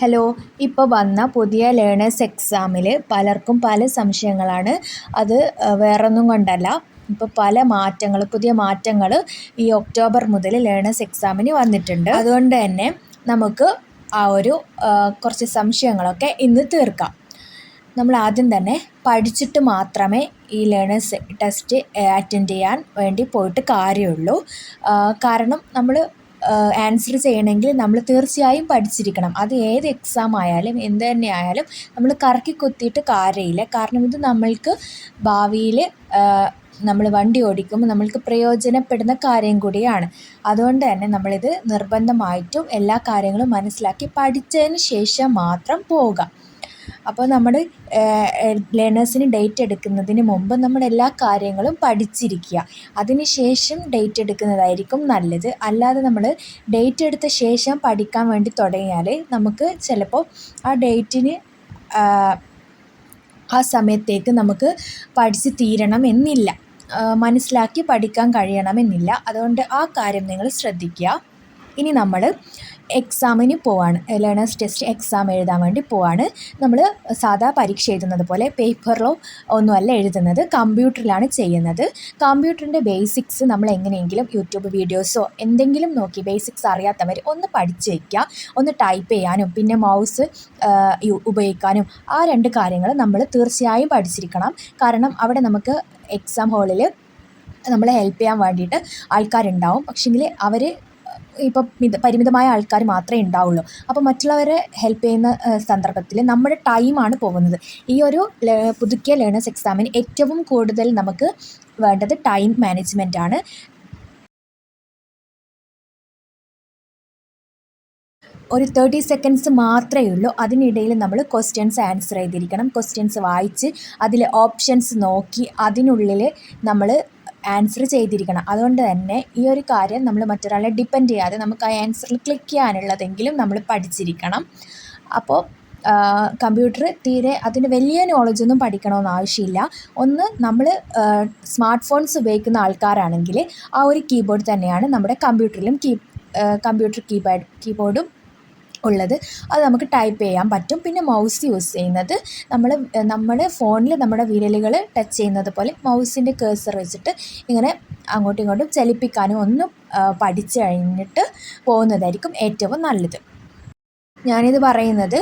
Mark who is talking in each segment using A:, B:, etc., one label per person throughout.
A: Hello ഇപ്പോൾ വന്ന പുതിയ ലേണേഴ്സ് എക്സാമിൽ പലർക്കും പല സംശയങ്ങളാണ്. അത് വേറൊന്നും കൊണ്ടല്ല. ഇപ്പോൾ പല മാറ്റങ്ങൾ പുതിയ മാറ്റങ്ങൾ ഈ ഒക്ടോബർ മുതൽ ലേണേഴ്സ് എക്സാമിന് വന്നിട്ടുണ്ട്. അതുകൊണ്ട് തന്നെ നമുക്ക് ആ ഒരു കുറച്ച് സംശയങ്ങളൊക്കെ ഇന്ന് തീർക്കാം. നമ്മൾ ആദ്യം തന്നെ പഠിച്ചിട്ട് മാത്രമേ ഈ ലേണേഴ്സ് ടെസ്റ്റ് അറ്റൻഡ് ചെയ്യാൻ വേണ്ടി പോയിട്ട് കാര്യമുള്ളൂ. കാരണം നമ്മൾ ആൻസർ ചെയ്യണമെങ്കിൽ നമ്മൾ തീർച്ചയായും പഠിച്ചിരിക്കണം. അത് ഏത് എക്സാം ആയാലും എന്ത് തന്നെ ആയാലും നമ്മൾ കറക്കി കുത്തിയിട്ട് കാര്യമില്ല. കാരണം ഇത് നമ്മൾക്ക് ഭാവിയിൽ നമ്മൾ വണ്ടി ഓടിക്കുമ്പോൾ നമ്മൾക്ക് പ്രയോജനപ്പെടുന്ന കാര്യം കൂടിയാണ്. അതുകൊണ്ട് തന്നെ നമ്മളിത് നിർബന്ധമായിട്ടും എല്ലാ കാര്യങ്ങളും മനസ്സിലാക്കി പഠിച്ചതിന് ശേഷം മാത്രം പോവുക. അപ്പോൾ നമ്മൾ ലേണേഴ്സിന് ഡേറ്റ് എടുക്കുന്നതിന് മുമ്പ് നമ്മൾ എല്ലാ കാര്യങ്ങളും പഠിച്ചിരിക്കുക. അതിന് ശേഷം ഡേറ്റ് എടുക്കുന്നതായിരിക്കും നല്ലത്. അല്ലാതെ നമ്മൾ ഡേറ്റ് എടുത്ത ശേഷം പഠിക്കാൻ വേണ്ടി തുടങ്ങിയാൽ നമുക്ക് ചിലപ്പോൾ ആ ഡേറ്റിന് ആ സമയത്തേക്ക് നമുക്ക് പഠിച്ച് തീരണം എന്നില്ല. മനസ്സിലാക്കി പഠിക്കാൻ കഴിയണമെന്നില്ല അതുകൊണ്ട് ആ കാര്യം നിങ്ങൾ ശ്രദ്ധിക്കുക. ഇനി നമ്മൾ എക്സാമിന് പോവാണ്. ലേണേഴ്സ് ടെസ്റ്റ് എക്സാം എഴുതാൻ വേണ്ടി പോവാണ്. നമ്മൾ സാധാ പരീക്ഷ എഴുതുന്നത് പോലെ പേപ്പറിലോ ഒന്നുമല്ല എഴുതുന്നത് കമ്പ്യൂട്ടറിലാണ് ചെയ്യുന്നത്. കമ്പ്യൂട്ടറിന്റെ ബേസിക്സ് നമ്മൾ എങ്ങനെയെങ്കിലും യൂട്യൂബ് വീഡിയോസോ എന്തെങ്കിലും നോക്കി ബേസിക്സ് അറിയാത്തവർ ഒന്ന് പഠിച്ച് വയ്ക്കുക. ഒന്ന് ടൈപ്പ് ചെയ്യാനും പിന്നെ മൗസ് ഉപയോഗിക്കാനും ആ രണ്ട് കാര്യങ്ങൾ നമ്മൾ തീർച്ചയായും പഠിച്ചിരിക്കണം. കാരണം അവിടെ നമുക്ക് എക്സാം ഹാളിൽ നമ്മളെ ഹെൽപ്പ് ചെയ്യാൻ വേണ്ടിയിട്ട് ആൾക്കാരുണ്ടാവും. പക്ഷേങ്കിൽ അവർ ഇപ്പം പരിമിതമായ ആൾക്കാർ മാത്രമേ ഉണ്ടാവുള്ളൂ. അപ്പോൾ മറ്റുള്ളവരെ ഹെൽപ്പ് ചെയ്യുന്ന സന്ദർഭത്തിൽ നമ്മുടെ ടൈമാണ് പോകുന്നത്. ഈ ഒരു പുതുക്കിയ ലേണേഴ്സ് എക്സാമിന് ഏറ്റവും കൂടുതൽ നമുക്ക് വേണ്ടത് ടൈം മാനേജ്മെന്റ് ആണ്. ഒരു തേർട്ടി സെക്കൻഡ്സ് മാത്രമേ ഉള്ളൂ. അതിനിടയിൽ നമ്മൾ ക്വസ്റ്റ്യൻസ് ആൻസർ ചെയ്തിരിക്കണം. ക്വസ്റ്റ്യൻസ് വായിച്ച് അതിലെ ഓപ്ഷൻസ് നോക്കി അതിനുള്ളിൽ നമ്മൾ ആൻസർ ചെയ്തിരിക്കണം. അതുകൊണ്ട് തന്നെ ഈ ഒരു കാര്യം നമ്മൾ മറ്റൊരാളെ ഡിപ്പെൻഡ് ചെയ്യാതെ നമുക്ക് ആ ആൻസറിൽ ക്ലിക്ക് ചെയ്യാനുള്ളതെങ്കിലും നമ്മൾ പഠിച്ചിരിക്കണം. അപ്പോൾ കമ്പ്യൂട്ടർ തീരെ അതിന് വലിയ നോളജൊന്നും പഠിക്കണമെന്ന് ആവശ്യമില്ല. ഒന്ന് നമ്മൾ സ്മാർട്ട് ഫോൺസ് ഉപയോഗിക്കുന്ന ആൾക്കാരാണെങ്കിൽ ആ ഒരു കീബോർഡ് തന്നെയാണ് നമ്മുടെ കമ്പ്യൂട്ടറിലും കീ കമ്പ്യൂട്ടർ കീപാഡ് കീബോർഡും ഉള്ളത് അത് നമുക്ക് ടൈപ്പ് ചെയ്യാൻ പറ്റും. പിന്നെ മൗസ് യൂസ് ചെയ്യുന്നത് നമ്മൾ നമ്മുടെ ഫോണിൽ നമ്മുടെ വിരലുകൾ ടച്ച് ചെയ്യുന്നത് പോലെ മൗസിന്റെ കേസർ വെച്ചിട്ട് ഇങ്ങനെ അങ്ങോട്ടും ഇങ്ങോട്ടും ചലിപ്പിക്കാനും ഒന്നും പഠിച്ചു കഴിഞ്ഞിട്ട് പോകുന്നതായിരിക്കും ഏറ്റവും നല്ലത്. ഞാനിത് പറയുന്നത്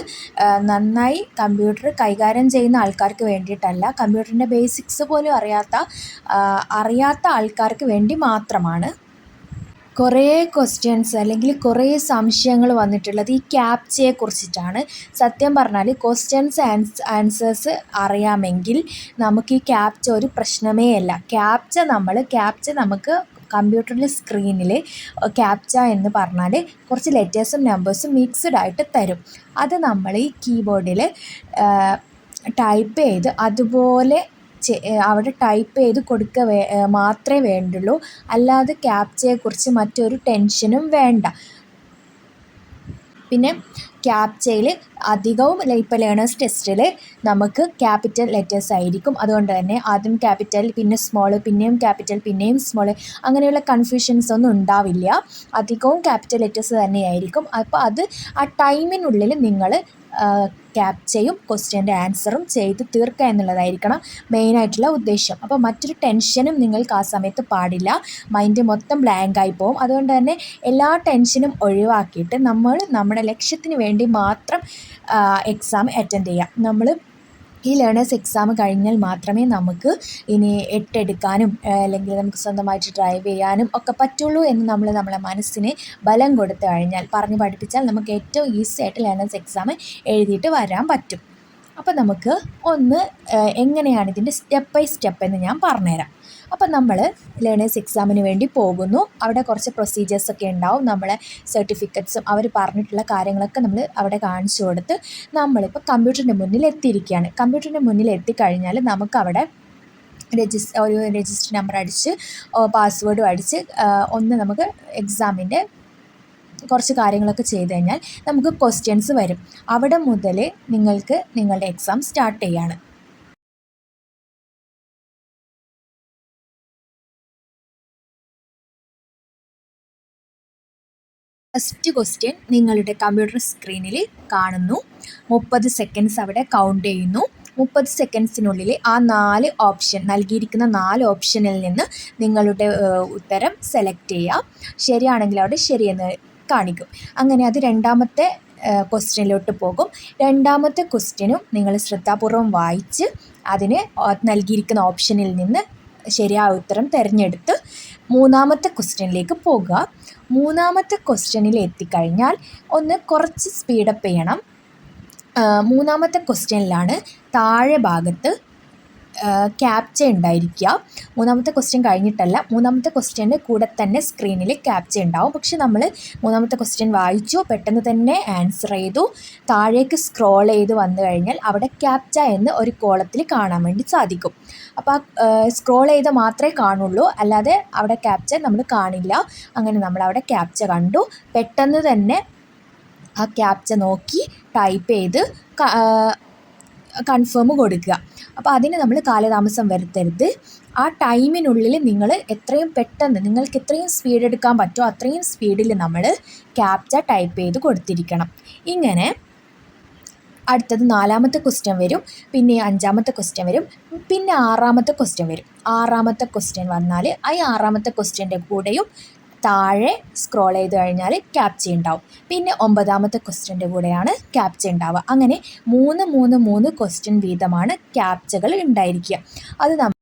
A: നന്നായി കമ്പ്യൂട്ടർ കൈകാര്യം ചെയ്യുന്ന ആൾക്കാർക്ക് വേണ്ടിയിട്ടല്ല. കമ്പ്യൂട്ടറിന്റെ ബേസിക്സ് പോലും അറിയാത്ത അറിയാത്ത ആൾക്കാർക്ക് വേണ്ടി മാത്രമാണ്. കുറേ ക്വസ്റ്റ്യൻസ് അല്ലെങ്കിൽ കുറേ സംശയങ്ങൾ വന്നിട്ടുള്ളത് ഈ ക്യാപ്ചയെ കുറിച്ചിട്ടാണ്. സത്യം പറഞ്ഞാൽ ക്വസ്റ്റ്യൻസ് ആൻസ് ആൻസേഴ്സ് അറിയാമെങ്കിൽ നമുക്ക് ഈ ക്യാപ്ച ഒരു പ്രശ്നമേ അല്ല. ക്യാപ്ച നമ്മൾ ക്യാപ്ച നമുക്ക് കമ്പ്യൂട്ടറിലെ സ്ക്രീനിൽ ക്യാപ്ച എന്ന് പറഞ്ഞാൽ കുറച്ച് ലെറ്റേഴ്സും നമ്പേഴ്സും മിക്സ്ഡ് ആയിട്ട് തരും. അത് നമ്മൾ ഈ കീബോർഡിൽ ടൈപ്പ് ചെയ്ത് അതുപോലെ അവിടെ ടൈപ്പ് ചെയ്ത് കൊടുക്കുക മാത്രമേ വേണ്ടുള്ളൂ. അല്ലാതെ ക്യാപ്ചയെക്കുറിച്ച് മറ്റൊരു ടെൻഷനും വേണ്ട. പിന്നെ ക്യാപ്ചയിൽ അധികവും ഇപ്പോൾ ലേണേഴ്സ് ടെസ്റ്റിൽ നമുക്ക് ക്യാപിറ്റൽ ലെറ്റേഴ്സ് ആയിരിക്കും. അതുകൊണ്ട് തന്നെ ആദ്യം ക്യാപിറ്റൽ പിന്നെ സ്മോൾ പിന്നെയും ക്യാപിറ്റൽ പിന്നെയും സ്മോൾ അങ്ങനെയുള്ള കൺഫ്യൂഷൻസ് ഒന്നും ഉണ്ടാവില്ല. അധികവും ക്യാപിറ്റൽ ലെറ്റേഴ്സ് തന്നെയായിരിക്കും. അപ്പോൾ അത് ആ ടൈമിനുള്ളിൽ നിങ്ങൾ ക്യാപ്ചയും ക്വസ്റ്റ്യന്റെ ആൻസറും ചെയ്ത് തീർക്കുക എന്നുള്ളതായിരിക്കണം മെയിനായിട്ടുള്ള ഉദ്ദേശം. അപ്പോൾ മറ്റൊരു ടെൻഷനും നിങ്ങൾക്ക് ആ സമയത്ത് പാടില്ല. മൈൻഡ് മൊത്തം ബ്ലാങ്ക് ആയി പോകും. അതുകൊണ്ട് തന്നെ എല്ലാ ടെൻഷനും ഒഴിവാക്കിയിട്ട് നമ്മൾ നമ്മുടെ ലക്ഷ്യത്തിന് വേണ്ടി മാത്രം എക്സാം അറ്റൻഡ് ചെയ്യാം. നമ്മൾ ഈ ലേണേഴ്സ് എക്സാം കഴിഞ്ഞാൽ മാത്രമേ നമുക്ക് ഇനി എട്ടെടുക്കാനും അല്ലെങ്കിൽ നമുക്ക് സ്വന്തമായിട്ട് ഡ്രൈവ് ചെയ്യാനും ഒക്കെ പറ്റുള്ളൂ എന്ന് നമ്മൾ നമ്മളെ മനസ്സിനെ ബലം കൊടുത്തു കഴിഞ്ഞാൽ പറഞ്ഞ് പഠിപ്പിച്ചാൽ നമുക്ക് ഏറ്റവും ഈസി ആയിട്ട് ലേണേഴ്സ് എക്സാം എഴുതിയിട്ട് വരാൻ പറ്റും. അപ്പോൾ നമുക്ക് ഒന്ന് എങ്ങനെയാണ് ഇതിന്റെ സ്റ്റെപ്പ് ബൈ സ്റ്റെപ്പ് എന്ന് ഞാൻ പറഞ്ഞുതരാം. അപ്പം നമ്മൾ ലേണേഴ്സ് എക്സാമിന് വേണ്ടി പോകുന്നു. അവിടെ കുറച്ച് പ്രൊസീജിയേഴ്സൊക്കെ ഉണ്ടാവും. നമ്മളെ സർട്ടിഫിക്കറ്റ്സും അവർ പറഞ്ഞിട്ടുള്ള കാര്യങ്ങളൊക്കെ നമ്മൾ അവിടെ കാണിച്ചു കൊടുത്ത് നമ്മളിപ്പോൾ കമ്പ്യൂട്ടറിന്റെ മുന്നിൽ എത്തിയിരിക്കുകയാണ്. കമ്പ്യൂട്ടറിന്റെ മുന്നിൽ എത്തിക്കഴിഞ്ഞാൽ നമുക്കവിടെ രജിസ്റ്റർ ഒരു രജിസ്റ്റർ നമ്പർ അടിച്ച് പാസ്വേഡും അടിച്ച് ഒന്ന് നമുക്ക് എക്സാമിന്റെ കുറച്ച് കാര്യങ്ങളൊക്കെ ചെയ്ത് കഴിഞ്ഞാൽ നമുക്ക് ക്വസ്റ്റ്യൻസ് വരും. അവിടെ മുതൽ നിങ്ങൾക്ക് നിങ്ങളുടെ എക്സാം സ്റ്റാർട്ട് ചെയ്യാണ്. ഫസ്റ്റ് ക്വസ്റ്റ്യൻ നിങ്ങളുടെ കമ്പ്യൂട്ടർ സ്ക്രീനിൽ കാണുന്നു. മുപ്പത് സെക്കൻഡ്സ് അവിടെ കൗണ്ട് ചെയ്യുന്നു. മുപ്പത് സെക്കൻഡ്സിനുള്ളിൽ ആ നാല് ഓപ്ഷൻ നൽകിയിരിക്കുന്ന നാല് ഓപ്ഷനിൽ നിന്ന് നിങ്ങളുടെ ഉത്തരം സെലക്ട് ചെയ്യുക ശരിയാണെങ്കിൽ അവിടെ ശരിയെന്ന് കാണിക്കും. അങ്ങനെ അത് രണ്ടാമത്തെ ക്വസ്റ്റ്യനിലോട്ട് പോകും. രണ്ടാമത്തെ ക്വസ്റ്റ്യനും നിങ്ങൾ ശ്രദ്ധാപൂർവം വായിച്ച് അതിന് നൽകിയിരിക്കുന്ന ഓപ്ഷനിൽ നിന്ന് ശരിയായ ഉത്തരം തിരഞ്ഞെടുത്ത് മൂന്നാമത്തെ ക്വസ്റ്റ്യനിലേക്ക് പോകുക. മൂന്നാമത്തെ ക്വസ്റ്റ്യനിൽ എത്തിക്കഴിഞ്ഞാൽ ഒന്ന് കുറച്ച് സ്പീഡപ്പ് ചെയ്യണം. മൂന്നാമത്തെ ക്വസ്റ്റ്യനിലാണ് താഴെ ഭാഗത്ത് ക്യാപ്ച ഉണ്ടായിരിക്കുക. മൂന്നാമത്തെ ക്വസ്റ്റ്യൻ കഴിഞ്ഞിട്ടല്ല മൂന്നാമത്തെ ക്വസ്റ്റ്യന്റെ കൂടെ തന്നെ സ്ക്രീനിൽ ക്യാപ്ച ഉണ്ടാവും. പക്ഷെ നമ്മൾ മൂന്നാമത്തെ ക്വസ്റ്റ്യൻ വായിച്ചു പെട്ടെന്ന് തന്നെ ആൻസർ ചെയ്തു. താഴേക്ക് സ്ക്രോൾ ചെയ്ത് വന്നു കഴിഞ്ഞാൽ അവിടെ ക്യാപ്ച എന്ന് ഒരു കോളത്തിൽ കാണാൻ വേണ്ടി സാധിക്കും. അപ്പോൾ സ്ക്രോൾ ചെയ്ത് മാത്രമേ കാണുള്ളൂ. അല്ലാതെ അവിടെ ക്യാപ്ച നമ്മൾ കാണില്ല. അങ്ങനെ നമ്മൾ അവിടെ ക്യാപ്ച കണ്ടു. പെട്ടെന്ന് തന്നെ ആ ക്യാപ്ച നോക്കി ടൈപ്പ് ചെയ്ത് കൺഫേം കൊടുക്കുക. അപ്പോൾ അതിന് നമ്മൾ കാലതാമസം വരുത്തരുത്. ആ ടൈമിനുള്ളിൽ നിങ്ങൾ എത്രയും പെട്ടെന്ന് നിങ്ങൾക്ക് എത്രയും സ്പീഡ് എടുക്കാൻ പറ്റുമോ അത്രയും സ്പീഡിൽ നമ്മൾ ക്യാപ്ച ടൈപ്പ് ചെയ്ത് കൊടുത്തിരിക്കണം. ഇങ്ങനെ അടുത്തത് നാലാമത്തെ ക്വസ്റ്റ്യൻ വരും പിന്നെ അഞ്ചാമത്തെ ക്വസ്റ്റ്യൻ വരും പിന്നെ ആറാമത്തെ ക്വസ്റ്റ്യൻ വരും. ആറാമത്തെ ക്വസ്റ്റ്യൻ വന്നാൽ ആ ആറാമത്തെ ക്വസ്റ്റ്യന്റെ കൂടെയും താഴെ സ്ക്രോൾ ചെയ്ത് കഴിഞ്ഞാൽ ക്യാപ്ച ഉണ്ടാവും. പിന്നെ ഒമ്പതാമത്തെ ക്വസ്റ്റ്യന്റെ കൂടെയാണ് ക്യാപ്ച ഉണ്ടാവുക. അങ്ങനെ മൂന്ന് മൂന്ന് മൂന്ന് ക്വസ്റ്റ്യൻ വീതമാണ് ക്യാപ്ചകൾ ഉണ്ടായിരിക്കുക. അത് നമ്മൾ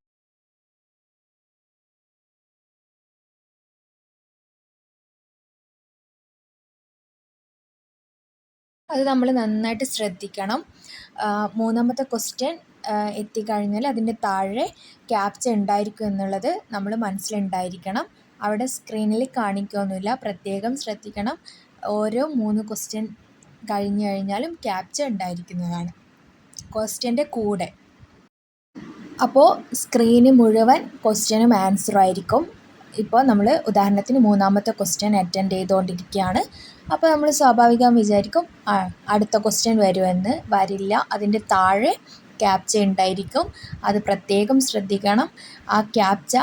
A: അത് നമ്മൾ നന്നായിട്ട് ശ്രദ്ധിക്കണം. മൂന്നാമത്തെ ക്വസ്റ്റ്യൻ എത്തിക്കഴിഞ്ഞാൽ അതിന്റെ താഴെ ക്യാപ്ച ഉണ്ടായിരിക്കും എന്നുള്ളത് നമ്മൾ മനസ്സിലുണ്ടായിരിക്കണം അവിടെ സ്ക്രീനിൽ കാണിക്കുകയൊന്നുമില്ല പ്രത്യേകം ശ്രദ്ധിക്കണം. ഓരോ മൂന്ന് ക്വസ്റ്റ്യൻ കഴിഞ്ഞു കഴിഞ്ഞാലും ക്യാപ്ച ഉണ്ടായിരിക്കുന്നതാണ്. ക്വസ്റ്റ്യന്റെ കൂടെ. അപ്പോൾ സ്ക്രീന് മുഴുവൻ ക്വസ്റ്റ്യനും ആൻസറും ആയിരിക്കും. ഇപ്പോൾ നമ്മൾ ഉദാഹരണത്തിന് മൂന്നാമത്തെ ക്വസ്റ്റ്യൻ അറ്റൻഡ് ചെയ്തുകൊണ്ടിരിക്കുകയാണ് അപ്പോൾ നമ്മൾ സ്വാഭാവികം വിചാരിക്കും അടുത്ത ക്വസ്റ്റ്യൻ വരുമെന്ന്. വരില്ല. അതിന്റെ താഴെ ക്യാപ്ച ഉണ്ടായിരിക്കും. അത് പ്രത്യേകം ശ്രദ്ധിക്കണം. ആ ക്യാപ്ച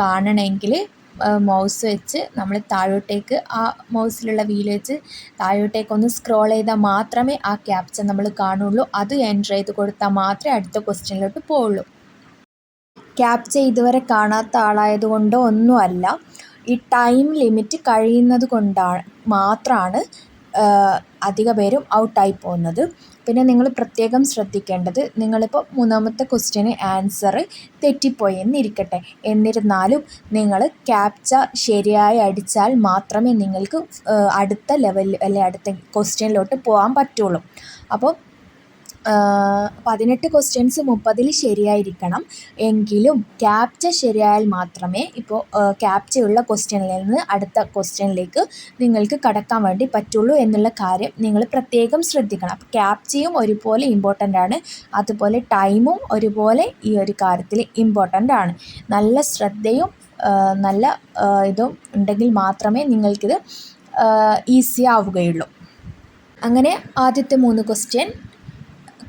A: കാണണമെങ്കിൽ മൗസ് വെച്ച് നമ്മൾ താഴോട്ടേക്ക് ആ മൗസിലുള്ള വീൽ വെച്ച് താഴോട്ടേക്കൊന്ന് സ്ക്രോൾ ചെയ്താൽ മാത്രമേ ആ ക്യാപ്ച നമ്മൾ കാണുള്ളൂ. അത് എന്റർ ചെയ്ത് കൊടുത്താൽ മാത്രമേ അടുത്ത ക്വസ്റ്റ്യനിലോട്ട് പോവുള്ളൂ. ക്യാപ്ച ഇതുവരെ കാണാത്ത ആളായതുകൊണ്ടോ ഒന്നുമല്ല. ഈ ടൈം ലിമിറ്റ് കഴിയുന്നത് കൊണ്ടാണ് മാത്രമാണ് അധിക പേരും ഔട്ടായി പോകുന്നത്. പിന്നെ നിങ്ങൾ പ്രത്യേകം ശ്രദ്ധിക്കേണ്ടത് നിങ്ങളിപ്പോൾ മൂന്നാമത്തെ ക്വസ്റ്റ്യന് ആൻസർ തെറ്റിപ്പോയി എന്നിരിക്കട്ടെ. എന്നിരുന്നാലും നിങ്ങൾ ക്യാപ്ച ശരിയായി അടിച്ചാൽ മാത്രമേ നിങ്ങൾക്ക് അടുത്ത ലെവലിൽ അല്ലെ അടുത്ത ക്വസ്റ്റ്യനിലോട്ട് പോകാൻ പറ്റുള്ളൂ. അപ്പോൾ പതിനെട്ട് ക്വസ്റ്റ്യൻസ് മുപ്പതിൽ ശരിയായിരിക്കണം. എങ്കിലും ക്യാപ്ച ശരിയായാൽ മാത്രമേ ഇപ്പോൾ ക്യാപ്ചയുള്ള ക്വസ്റ്റ്യനിൽ നിന്ന് അടുത്ത ക്വസ്റ്റ്യനിലേക്ക് നിങ്ങൾക്ക് കടക്കാൻ വേണ്ടി പറ്റുള്ളൂ എന്നുള്ള കാര്യം നിങ്ങൾ പ്രത്യേകം ശ്രദ്ധിക്കണം. അപ്പോൾ ക്യാപ്ചയും ഒരുപോലെ ഇമ്പോർട്ടന്റ് ആണ്. അതുപോലെ ടൈമും ഒരുപോലെ ഈ ഒരു കാര്യത്തിൽ ഇമ്പോർട്ടന്റ് ആണ്. നല്ല ശ്രദ്ധയും നല്ല ഇതും ഉണ്ടെങ്കിൽ മാത്രമേ നിങ്ങൾക്കിത് ഈസി ആവുകയുള്ളൂ. അങ്ങനെ ആദ്യത്തെ മൂന്ന് ക്വസ്റ്റ്യൻ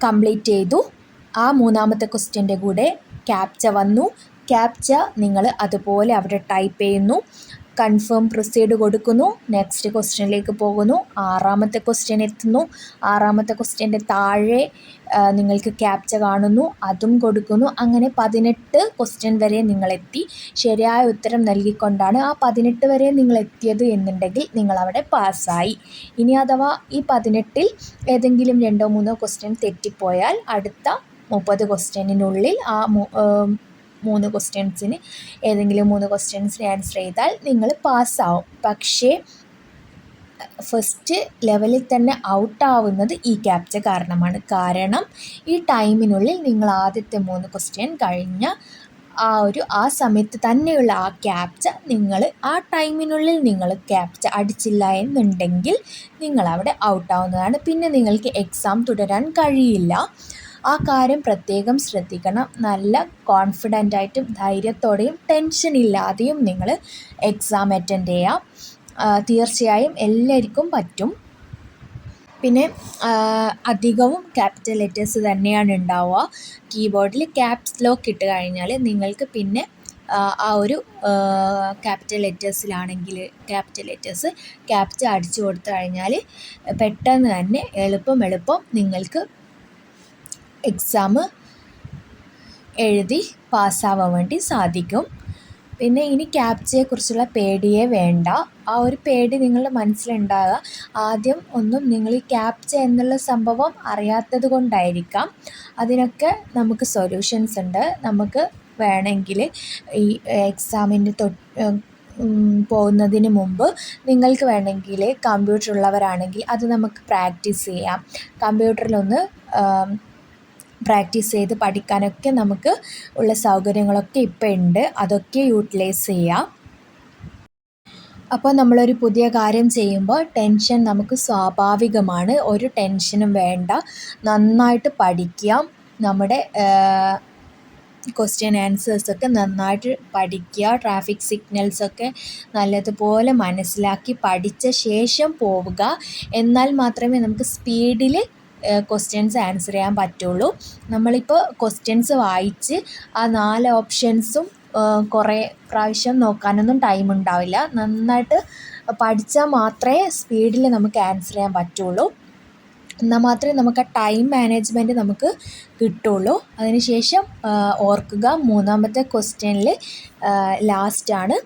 A: കംപ്ലീറ്റ് ചെയ്തു. ആ മൂന്നാമത്തെ ക്വസ്റ്റ്യന്റെ കൂടെ ക്യാപ്ച വന്നു. ക്യാപ്ച നിങ്ങൾ അതുപോലെ അവിടെ ടൈപ്പ് ചെയ്യുന്നു. കൺഫേം പ്രൊസീഡ് കൊടുക്കുന്നു. നെക്സ്റ്റ് ക്വസ്റ്റ്യനിലേക്ക് പോകുന്നു. ആറാമത്തെ ക്വസ്റ്റ്യൻ എത്തുന്നു. ആറാമത്തെ ക്വസ്റ്റ്യന്റെ താഴെ നിങ്ങൾക്ക് ക്യാപ്ച കാണുന്നു അതും കൊടുക്കുന്നു. അങ്ങനെ പതിനെട്ട് ക്വസ്റ്റ്യൻ വരെ നിങ്ങളെത്തി. ശരിയായ ഉത്തരം നൽകിക്കൊണ്ടാണ് ആ പതിനെട്ട് വരെ നിങ്ങൾ എത്തിയത് എന്നുണ്ടെങ്കിൽ നിങ്ങളവിടെ പാസ്സായി. ഇനി അഥവാ ഈ പതിനെട്ടിൽ ഏതെങ്കിലും രണ്ടോ മൂന്നോ ക്വസ്റ്റ്യൻ തെറ്റിപ്പോയാൽ അടുത്ത മുപ്പത് ക്വസ്റ്റ്യനിനുള്ളിൽ ആ മൂന്ന് ക്വസ്റ്റ്യൻസിന് ഏതെങ്കിലും മൂന്ന് ക്വസ്റ്റ്യൻസിന് ആൻസർ ചെയ്താൽ നിങ്ങൾ പാസ്സാവും പക്ഷേ ഫസ്റ്റ് ലെവലിൽ തന്നെ ഔട്ടാവുന്നത് ഈ ക്യാപ്ച കാരണമാണ്. കാരണം ഈ ടൈമിനുള്ളിൽ നിങ്ങൾ ആദ്യത്തെ മൂന്ന് ക്വസ്റ്റ്യൻ കഴിഞ്ഞ ആ ഒരു ആ സമയത്ത് തന്നെയുള്ള ആ ക്യാപ്ച നിങ്ങൾ ആ ടൈമിനുള്ളിൽ നിങ്ങൾ ക്യാപ്ച അടിച്ചില്ല എന്നുണ്ടെങ്കിൽ നിങ്ങളവിടെ ഔട്ടാവുന്നതാണ് പിന്നെ നിങ്ങൾക്ക് എക്സാം തുടരാൻ കഴിയില്ല. ആ കാര്യം പ്രത്യേകം ശ്രദ്ധിക്കണം. നല്ല കോൺഫിഡന്റായിട്ടും ധൈര്യത്തോടെയും ടെൻഷൻ ഇല്ലാതെയും നിങ്ങൾ എക്സാം അറ്റൻഡ് ചെയ്യാം. തീർച്ചയായും എല്ലാവർക്കും പറ്റും. പിന്നെ അധികവും ക്യാപിറ്റൽ ലെറ്റേഴ്സ് തന്നെയാണ് ഉണ്ടാവുക. കീബോർഡിൽ ക്യാപ്സ് ലോക്ക് ഇട്ട് കഴിഞ്ഞാൽ നിങ്ങൾക്ക് പിന്നെ ആ ഒരു ക്യാപിറ്റൽ ലെറ്റേഴ്സിലാണെങ്കിൽ ക്യാപിറ്റൽ ലെറ്റേഴ്സ് ക്യാപ്റ്റ് അടിച്ചു കൊടുത്തു കഴിഞ്ഞാൽ പെട്ടെന്ന് തന്നെ എളുപ്പം എളുപ്പം നിങ്ങൾക്ക് എക്സാം എഴുതി പാസ്സാവാൻ വേണ്ടി സാധിക്കും. പിന്നെ ഇനി ക്യാപ്ചയെക്കുറിച്ചുള്ള പേടിയേ വേണ്ട. ആ ഒരു പേടി നിങ്ങളുടെ മനസ്സിലുണ്ടാകുക ആദ്യം ഒന്നും നിങ്ങൾ ഈ ക്യാപ്ച എന്നുള്ള സംഭവം അറിയാത്തത് കൊണ്ടായിരിക്കാം. അതിനൊക്കെ നമുക്ക് സൊല്യൂഷൻസ് ഉണ്ട്. നമുക്ക് വേണമെങ്കിൽ ഈ എക്സാമിന്റെ തൊട്ട് പോകുന്നതിന് മുമ്പ് നിങ്ങൾക്ക് വേണമെങ്കിൽ കമ്പ്യൂട്ടർ ഉള്ളവരാണെങ്കിൽ അത് നമുക്ക് പ്രാക്ടീസ് ചെയ്യാം. കമ്പ്യൂട്ടറിലൊന്ന് പ്രാക്ടീസ് ചെയ്ത് പഠിക്കാനൊക്കെ നമുക്ക് ഉള്ള സൗകര്യങ്ങളൊക്കെ ഇപ്പോൾ ഉണ്ട് അതൊക്കെ യൂട്ടിലൈസ് ചെയ്യാം. അപ്പോൾ നമ്മളൊരു പുതിയ കാര്യം ചെയ്യുമ്പോൾ ടെൻഷൻ നമുക്ക് സ്വാഭാവികമാണ്. ഒരു ടെൻഷനും വേണ്ട. നന്നായിട്ട് പഠിക്കുക നമ്മുടെ ക്വസ്റ്റ്യൻ ആൻസേഴ്സൊക്കെ നന്നായിട്ട് പഠിക്കുക. ട്രാഫിക് സിഗ്നൽസൊക്കെ നല്ലതുപോലെ മനസ്സിലാക്കി പഠിച്ച ശേഷം പോവുക. എന്നാൽ മാത്രമേ നമുക്ക് സ്പീഡിൽ ക്വസ്റ്റ്യൻസ് ആൻസർ ചെയ്യാൻ പറ്റുള്ളൂ. നമ്മളിപ്പോൾ ക്വസ്റ്റ്യൻസ് വായിച്ച് ആ നാല് ഓപ്ഷൻസും കുറേ പ്രാവശ്യം നോക്കാനൊന്നും ടൈം ഉണ്ടാവില്ല. നന്നായിട്ട് പഠിച്ചാൽ മാത്രമേ സ്പീഡിൽ നമുക്ക് ആൻസർ ചെയ്യാൻ പറ്റുള്ളൂ. എന്നാൽ മാത്രമേ നമുക്ക് ആ ടൈം മാനേജ്മെന്റ് നമുക്ക് കിട്ടുള്ളൂ. അതിനുശേഷം ഓർക്കുക മൂന്നാമത്തെ ക്വസ്റ്റ്യനിൽ ലാസ്റ്റാണ്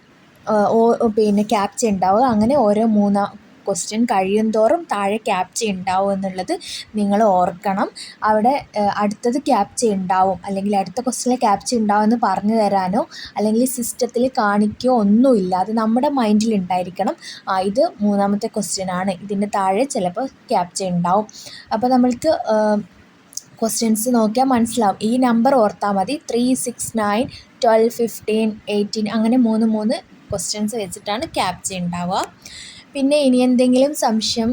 A: പിന്നെ ക്യാപ്ച ഉണ്ടാവുക. അങ്ങനെ ഓരോ മൂന്നാം ക്വസ്റ്റ്യൻ കഴിയുന്തോറും താഴെ ക്യാപ്ച ഉണ്ടാവും എന്നുള്ളത് നിങ്ങൾ ഓർക്കണം. അവിടെ അടുത്തത് ക്യാപ്ച ഉണ്ടാവും അല്ലെങ്കിൽ അടുത്ത ക്വസ്റ്റ്യനിൽ ക്യാപ്ച ഉണ്ടാവും എന്ന് പറഞ്ഞു തരാനോ അല്ലെങ്കിൽ സിസ്റ്റത്തിൽ കാണിക്കുകയോ ഒന്നുമില്ല. അത് നമ്മുടെ മൈൻഡിൽ ഉണ്ടായിരിക്കണം ആ ഇത് മൂന്നാമത്തെ ക്വസ്റ്റ്യൻ ആണ്. ഇതിന്റെ താഴെ ചിലപ്പോൾ ക്യാപ്ച ഉണ്ടാവും അപ്പോൾ നമ്മൾക്ക് ക്വസ്റ്റ്യൻസ് നോക്കിയാൽ മനസ്സിലാവും. ഈ നമ്പർ ഓർത്താൽ മതി. Three six nine twelve fifteen eighteen അങ്ങനെ മൂന്ന് മൂന്ന് ക്വസ്റ്റ്യൻസ് വെച്ചിട്ടാണ് ക്യാപ്ച ഉണ്ടാവുക പിന്നെ ഇനി എന്തെങ്കിലും സംശയം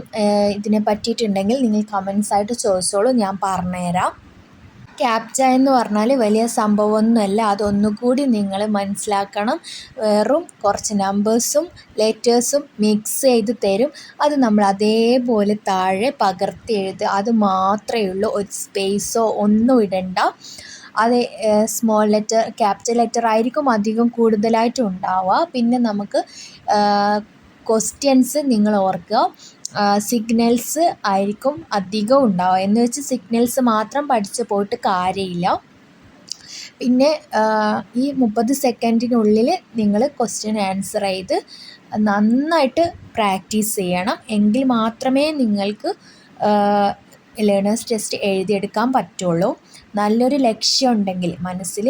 A: ഇതിനെ പറ്റിയിട്ടുണ്ടെങ്കിൽ നിങ്ങൾ കമൻസ് ആയിട്ട് ചോദിച്ചോളൂ ഞാൻ പറഞ്ഞുതരാം. ക്യാപ്ച എന്ന് പറഞ്ഞാൽ വലിയ സംഭവമൊന്നുമല്ല അതൊന്നുകൂടി നിങ്ങൾ മനസ്സിലാക്കണം. വെറും കുറച്ച് നമ്പേഴ്സും ലെറ്റേഴ്സും മിക്സ് ചെയ്ത് തരും. അത് നമ്മൾ അതേപോലെ താഴെ പകർത്തി എഴുതുക. അത് മാത്രമേ ഉള്ളൂ ഒരു സ്പേസോ ഒന്നും ഇടണ്ട. അത് സ്മോൾ ലെറ്റർ ക്യാപിറ്റൽ ലെറ്റർ ആയിരിക്കും അധികം കൂടുതലായിട്ടും ഉണ്ടാവുക. പിന്നെ നമുക്ക് ക്വസ്റ്റ്യൻസ് നിങ്ങൾ ഓർക്കുക. സിഗ്നൽസ് ആയിരിക്കും അധികം ഉണ്ടാവുക. എന്ന് വെച്ച് സിഗ്നൽസ് മാത്രം പഠിച്ചു പോയിട്ട് കാര്യമില്ല. പിന്നെ ഈ മുപ്പത് സെക്കൻഡിനുള്ളിൽ നിങ്ങൾ ക്വസ്റ്റ്യൻ ആൻസർ ചെയ്ത് നന്നായിട്ട് പ്രാക്ടീസ് ചെയ്യണം. എങ്കിൽ മാത്രമേ നിങ്ങൾക്ക് ലേണേഴ്സ് ടെസ്റ്റ് എഴുതിയെടുക്കാൻ പറ്റുള്ളൂ. നല്ലൊരു ലക്ഷ്യമുണ്ടെങ്കിൽ മനസ്സിൽ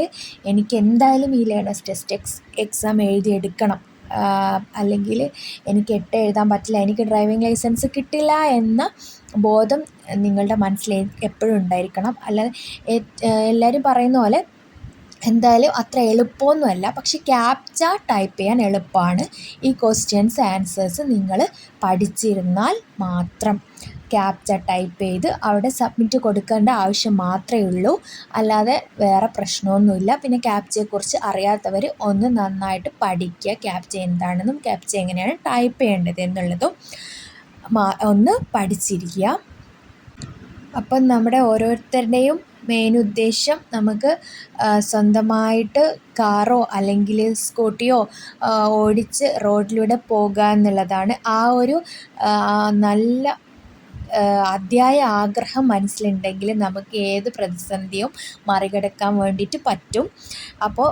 A: എനിക്ക് എന്തായാലും ഈ ലേണേഴ്സ് ടെസ്റ്റ് എക്സ് എക്സാം എഴുതിയെടുക്കണം. അല്ലെങ്കിൽ എനിക്ക് എട്ട് എഴുതാൻ പറ്റില്ല എനിക്ക് ഡ്രൈവിംഗ് ലൈസൻസ് കിട്ടില്ല എന്ന ബോധം നിങ്ങളുടെ മനസ്സിൽ എപ്പോഴും ഉണ്ടായിരിക്കണം. അല്ലാതെ എല്ലാവരും പറയുന്ന പോലെ എന്തായാലും അത്ര എളുപ്പമൊന്നുമല്ല. പക്ഷേ ക്യാപ്ച ടൈപ്പ് ചെയ്യാൻ എളുപ്പമാണ്. ഈ ക്വസ്റ്റ്യൻസ് ആൻസേഴ്സ് നിങ്ങൾ പഠിച്ചിരുന്നാൽ മാത്രം. ക്യാപ്ച ടൈപ്പ് ചെയ്ത് അവിടെ സബ്മിറ്റ് കൊടുക്കേണ്ട ആവശ്യം മാത്രമേ ഉള്ളൂ. അല്ലാതെ വേറെ പ്രശ്നമൊന്നുമില്ല. പിന്നെ ക്യാപ്ചയെക്കുറിച്ച് അറിയാത്തവർ ഒന്ന് നന്നായിട്ട് പഠിക്കുക. ക്യാപ്ച എന്താണെന്നും ക്യാപ്ച എങ്ങനെയാണ് ടൈപ്പ് ചെയ്യേണ്ടത് എന്നുള്ളതും ഒന്ന് പഠിച്ചിരിക്കുക. അപ്പം നമ്മുടെ ഓരോരുത്തരുടെയും മെയിൻ ഉദ്ദേശം നമുക്ക് സ്വന്തമായിട്ട് കാറോ അല്ലെങ്കിൽ സ്കൂട്ടിയോ ഓടിച്ച് റോഡിലൂടെ പോകുക എന്നുള്ളതാണ് ആ ഒരു നല്ല അതിയായ ആഗ്രഹം മനസ്സിലുണ്ടെങ്കിൽ നമുക്ക് ഏത് പ്രതിസന്ധിയും മറികടക്കാൻ വേണ്ടിയിട്ട് പറ്റും. അപ്പോൾ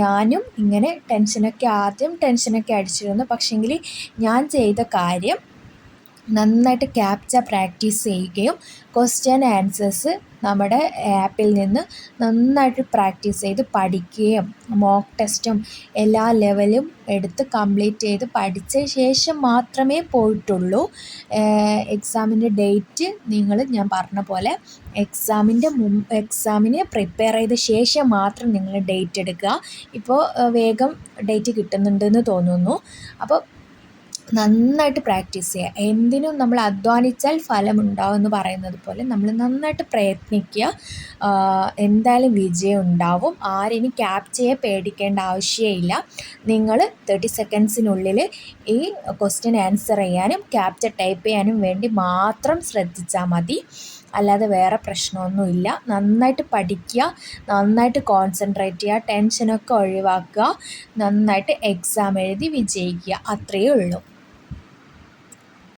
A: ഞാനും ഇങ്ങനെ ടെൻഷനൊക്കെ ആദ്യം ടെൻഷനൊക്കെ അടിച്ചിരുന്നു. പക്ഷേങ്കിൽ ഞാൻ ചെയ്ത കാര്യം നന്നായിട്ട് ക്യാപ്ച പ്രാക്ടീസ് ചെയ്യുകയും ക്വസ്റ്റ്യൻ ആൻസേഴ്സ് നമ്മുടെ ആപ്പിൽ നിന്ന് നന്നായിട്ട് പ്രാക്ടീസ് ചെയ്ത് പഠിക്കുകയും മോക്ക് ടെസ്റ്റും എല്ലാ ലെവലും എടുത്ത് കംപ്ലീറ്റ് ചെയ്ത് പഠിച്ച ശേഷം മാത്രമേ പോയിട്ടുള്ളൂ. എക്സാമിന്റെ ഡേറ്റ് നിങ്ങൾ ഞാൻ പറഞ്ഞ പോലെ എക്സാമിന്റെ മുമ്പ് എക്സാമിന് പ്രിപ്പയർ ചെയ്ത ശേഷം മാത്രം നിങ്ങൾ ഡേറ്റ് എടുക്കുക. ഇപ്പോൾ വേഗം ഡേറ്റ് കിട്ടുന്നുണ്ടെന്ന് തോന്നുന്നു. അപ്പോൾ നന്നായിട്ട് പ്രാക്ടീസ് ചെയ്യുക. എന്തിനും നമ്മൾ അധ്വാനിച്ചാൽ ഫലമുണ്ടാവും എന്ന് പറയുന്നത് പോലെ നമ്മൾ നന്നായിട്ട് പ്രയത്നിക്കുക. എന്തായാലും വിജയം ഉണ്ടാവും. ആരെയും ക്യാപ്ചയെ പേടിക്കേണ്ട ആവശ്യമില്ല. നിങ്ങൾ തേർട്ടി സെക്കൻഡ്സിനുള്ളിൽ ഈ ക്വസ്റ്റ്യൻ ആൻസർ ചെയ്യാനും ക്യാപ്ച ടൈപ്പ് ചെയ്യാനും വേണ്ടി മാത്രം ശ്രദ്ധിച്ചാൽ മതി. അല്ലാതെ വേറെ പ്രശ്നമൊന്നുമില്ല. നന്നായിട്ട് പഠിക്കുക നന്നായിട്ട് കോൺസെൻട്രേറ്റ് ചെയ്യുക ടെൻഷനൊക്കെ ഒഴിവാക്കുക നന്നായിട്ട് എക്സാം എഴുതി വിജയിക്കുക. അത്രയേ ഉള്ളൂ.